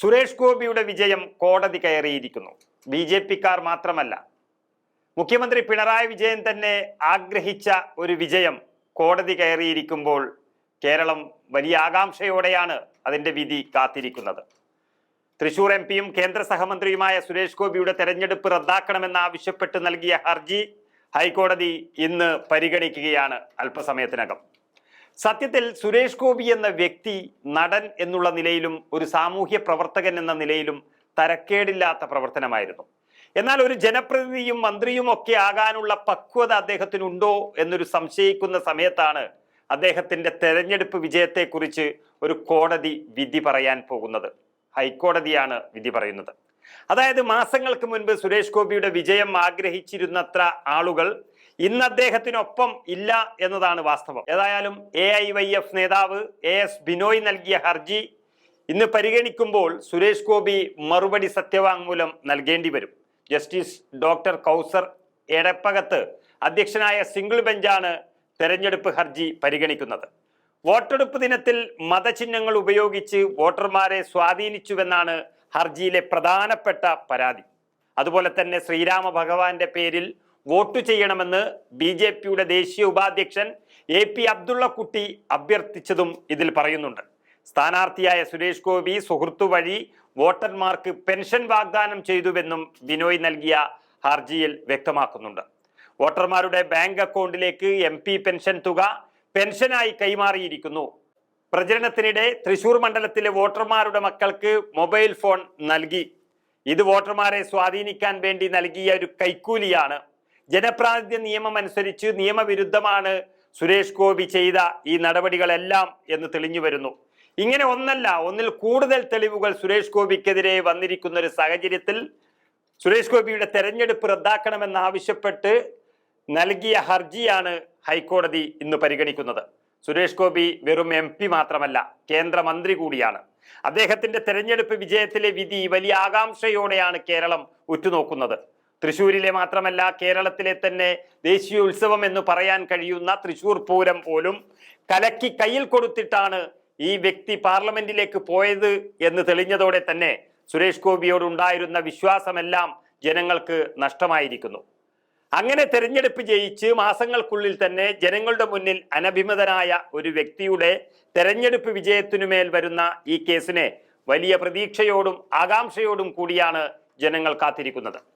സുരേഷ് ഗോപിയുടെ വിജയം കോടതി കയറിയിരിക്കുന്നു. ബി ജെ പിക്കാർ മാത്രമല്ല. മുഖ്യമന്ത്രി പിണറായി വിജയൻ തന്നെ ആഗ്രഹിച്ച ഒരു വിജയം കോടതി കയറിയിരിക്കുമ്പോൾ കേരളം വലിയ ആകാംക്ഷയോടെയാണ് അതിന്റെ വിധി കാത്തിരിക്കുന്നത്. തൃശൂർ എം പിയും കേന്ദ്ര സഹമന്ത്രിയുമായ സുരേഷ് ഗോപിയുടെ തെരഞ്ഞെടുപ്പ് റദ്ദാക്കണമെന്നാവശ്യപ്പെട്ട് നൽകിയ ഹർജി ഹൈക്കോടതി ഇന്ന് പരിഗണിക്കുകയാണ് അല്പസമയത്തിനകം. സത്യത്തിൽ സുരേഷ് ഗോപി എന്ന വ്യക്തി നടൻ എന്നുള്ള നിലയിലും ഒരു സാമൂഹ്യ പ്രവർത്തകൻ എന്ന നിലയിലും തരക്കേടില്ലാത്ത പ്രവർത്തനമായിരുന്നു. എന്നാൽ ഒരു ജനപ്രതിനിധിയും മന്ത്രിയും ഒക്കെ ആകാനുള്ള പക്വത അദ്ദേഹത്തിനുണ്ടോ എന്നൊരു സംശയിക്കുന്ന സമയത്താണ് അദ്ദേഹത്തിന്റെ തെരഞ്ഞെടുപ്പ് വിജയത്തെക്കുറിച്ച് ഒരു കോടതി വിധി പറയാൻ പോകുന്നത്. ഹൈക്കോടതിയാണ് വിധി പറയുന്നത്. അതായത് മാസങ്ങൾക്ക് മുൻപ് സുരേഷ് ഗോപിയുടെ വിജയം ആഗ്രഹിച്ചിരുന്നത്ര ആളുകൾ ഇന്ന് അദ്ദേഹത്തിനൊപ്പം ഇല്ല എന്നതാണ് വാസ്തവം. ഏതായാലും എ ഐ വൈ എഫ് നേതാവ് എ എസ് ബിനോയ് നൽകിയ ഹർജി ഇന്ന് പരിഗണിക്കുമ്പോൾ സുരേഷ് ഗോപി മറുപടി സത്യവാങ്മൂലം നൽകേണ്ടി വരും. ജസ്റ്റിസ് ഡോക്ടർ കൗസർ എടപ്പകത്ത് അധ്യക്ഷനായ സിംഗിൾ ബെഞ്ചാണ് തെരഞ്ഞെടുപ്പ് ഹർജി പരിഗണിക്കുന്നത്. വോട്ടെടുപ്പ് ദിനത്തിൽ മതചിഹ്നങ്ങൾ ഉപയോഗിച്ച് വോട്ടർമാരെ സ്വാധീനിച്ചുവെന്നാണ് ഹർജിയിലെ പ്രധാനപ്പെട്ട പരാതി. അതുപോലെ തന്നെ ശ്രീരാമ ഭഗവാന്റെ പേരിൽ വോട്ട് ചെയ്യണമെന്ന് ബി ജെ പിയുടെ ദേശീയ ഉപാധ്യക്ഷൻ എ പി അബ്ദുള്ളക്കുട്ടി അഭ്യർത്ഥിച്ചതും ഇതിൽ പറയുന്നുണ്ട്. സ്ഥാനാർത്ഥിയായ സുരേഷ് ഗോപി സുഹൃത്തു വഴി വോട്ടർമാർക്ക് പെൻഷൻ വാഗ്ദാനം ചെയ്തുവെന്നും ബിനോയ് നൽകിയ ഹർജിയിൽ വ്യക്തമാക്കുന്നുണ്ട്. വോട്ടർമാരുടെ ബാങ്ക് അക്കൗണ്ടിലേക്ക് എം പെൻഷൻ തുക പെൻഷനായി കൈമാറിയിരിക്കുന്നു. പ്രചരണത്തിനിടെ തൃശൂർ മണ്ഡലത്തിലെ വോട്ടർമാരുടെ മക്കൾക്ക് മൊബൈൽ ഫോൺ നൽകി. ഇത് വോട്ടർമാരെ സ്വാധീനിക്കാൻ വേണ്ടി നൽകിയ ഒരു കൈക്കൂലിയാണ് ജനപ്രാതിനിധ്യ നിയമം അനുസരിച്ച് നിയമവിരുദ്ധമാണ് സുരേഷ് ഗോപി ചെയ്ത ഈ നടപടികളെല്ലാം എന്ന് തെളിഞ്ഞു വരുന്നു. ഇങ്ങനെ ഒന്നല്ല ഒന്നിൽ കൂടുതൽ തെളിവുകൾ സുരേഷ് ഗോപിക്കെതിരെ വന്നിരിക്കുന്ന ഒരു സാഹചര്യത്തിൽ സുരേഷ് ഗോപിയുടെ തെരഞ്ഞെടുപ്പ് റദ്ദാക്കണമെന്നാവശ്യപ്പെട്ട് നൽകിയ ഹർജിയാണ് ഹൈക്കോടതി ഇന്ന് പരിഗണിക്കുന്നത്. സുരേഷ് ഗോപി വെറും എം പി മാത്രമല്ല കേന്ദ്രമന്ത്രി കൂടിയാണ്. അദ്ദേഹത്തിന്റെ തെരഞ്ഞെടുപ്പ് വിജയത്തിലെ വിധി വലിയ ആകാംക്ഷയോടെയാണ് കേരളം ഉറ്റുനോക്കുന്നത്. തൃശൂരിലെ മാത്രമല്ല കേരളത്തിലെ തന്നെ ദേശീയ ഉത്സവം എന്ന് പറയാൻ കഴിയുന്ന തൃശ്ശൂർ പൂരം പോലും കലക്കി കയ്യിൽ കൊടുത്തിട്ടാണ് ഈ വ്യക്തി പാർലമെന്റിലേക്ക് പോയത് എന്ന് തെളിഞ്ഞതോടെ തന്നെ സുരേഷ് ഗോപിയോട് ഉണ്ടായിരുന്ന വിശ്വാസമെല്ലാം ജനങ്ങൾക്ക് നഷ്ടമായിരിക്കുന്നു. അങ്ങനെ തെരഞ്ഞെടുപ്പ് ജയിച്ച് മാസങ്ങൾക്കുള്ളിൽ തന്നെ ജനങ്ങളുടെ മുന്നിൽ അനഭിമതനായ ഒരു വ്യക്തിയുടെ തെരഞ്ഞെടുപ്പ് വിജയത്തിനുമേൽ വരുന്ന ഈ കേസിനെ വലിയ പ്രതീക്ഷയോടും ആകാംക്ഷയോടും കൂടിയാണ് ജനങ്ങൾ കാത്തിരിക്കുന്നത്.